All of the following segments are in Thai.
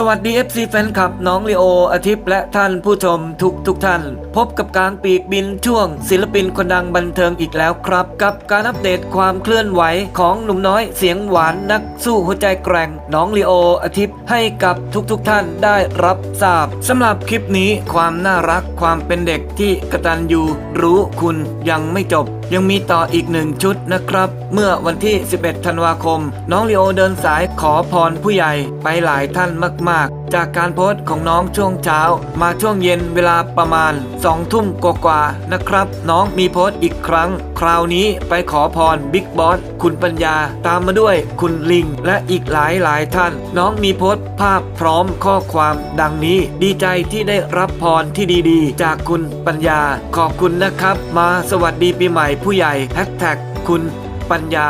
สวัสดี FC แฟนคลับน้องลีโออาทิตย์และท่านผู้ชมทุกทุกท่าน พบกับกางปีกบินช่วง ศิลปินคนดังบันเทิงอีกแล้วครับ กับการอัปเดตความเคลื่อนไหวของหนุ่มน้อยเสียงหวานนักสู้หัวใจแกร่งน้องลีโออาทิตย์ให้กับทุกทุกท่านได้รับทราบสำหรับคลิปนี้ความน่ารักความเป็นเด็กที่กระตัญญูรู้คุณยังไม่จบ ยังมีต่ออีกหนึ่งชุดนะครับ เมื่อวันที่ 11 ธันวาคม น้องลีโอเดินสายขอพรผู้ใหญ่ไปหลายท่านมากๆจากการโพสต์ของน้องช่วงเช้า มาช่วงเย็นเวลาประมาณ2ทุ่มกว่าๆนะครับ น้องมีโพสต์อีกครั้ง คราวนี้ไปขอพรบิ๊กบอสคุณปัญญา ตามมาด้วยคุณลิง และอีกหลายหลายท่าน น้องมีโพสต์ภาพพร้อมข้อความดังนี้ ดีใจที่ได้รับพรที่ดีๆ จากคุณปัญญา ขอบคุณนะครับ มาสวัสดีปีใหม่ผู้ใหญ่แฮชแท็กคุณปัญญา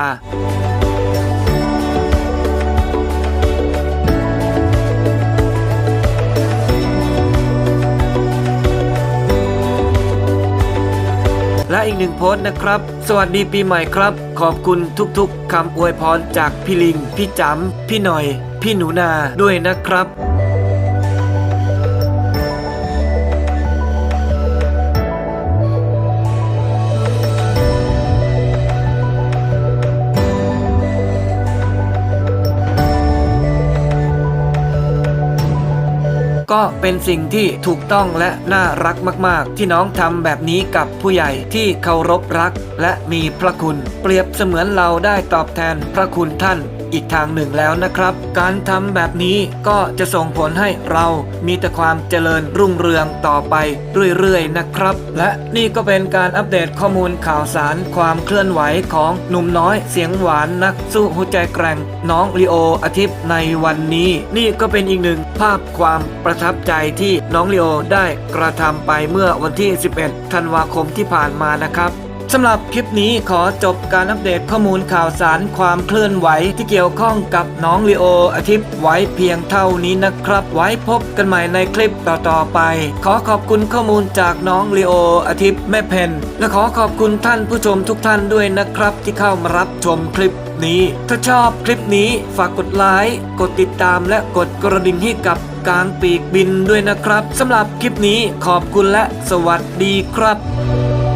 อีกหนึ่งโพสต์นะครับ สวัสดีปีใหม่ครับ ขอบคุณทุกๆคำอวยพรจากพี่ลิง พี่จำพี่หน่อย พี่หนูนาด้วยนะครับ ก็เป็นสิ่งที่ถูกต้องและน่ารักมาก ๆ ที่น้องทำแบบนี้กับผู้ใหญ่ที่เคารพรัก และมีพระคุณ เปรียบเสมือนเราได้ตอบแทนพระคุณท่านอีกทางหนึ่งแล้วนะครับ การทำแบบนี้ก็จะส่งผลให้เรามีแต่ความเจริญรุ่งเรืองต่อไปเรื่อยๆนะครับ และนี่ก็เป็นการอัปเดตข้อมูลข่าวสารความเคลื่อนไหวของหนุ่มน้อยเสียงหวานนักสู้หัวใจแกร่ง น้องลีโออาทิตย์ในวันนี้ นี่ก็เป็นอีกหนึ่ง ภาพความประทับใจที่น้องลีโอได้กระทำไปเมื่อวันที่ 11 ธันวาคมที่ผ่านมานะครับ สำหรับคลิปนี้ขอจบการอัปเดตข้อมูลข่าวสารความเคลื่อนไหวที่เกี่ยวข้องกับน้องลีโออาทิตย์ไว้เพียงเท่านี้นะครับ ไว้พบกันใหม่ในคลิปต่อๆไป ขอขอบคุณข้อมูลจากน้องลีโออาทิตย์แม่เพนและขอขอบคุณท่านผู้ชมทุกท่านด้วยนะครับ ที่เข้ามารับชมคลิปนี้ ถ้าชอบคลิปนี้ฝากกดไลค์กดติดตามและกดกระดิ่งให้กับกลางปีกบินด้วยนะครับสำหรับคลิปนี้ขอบคุณและสวัสดีครับ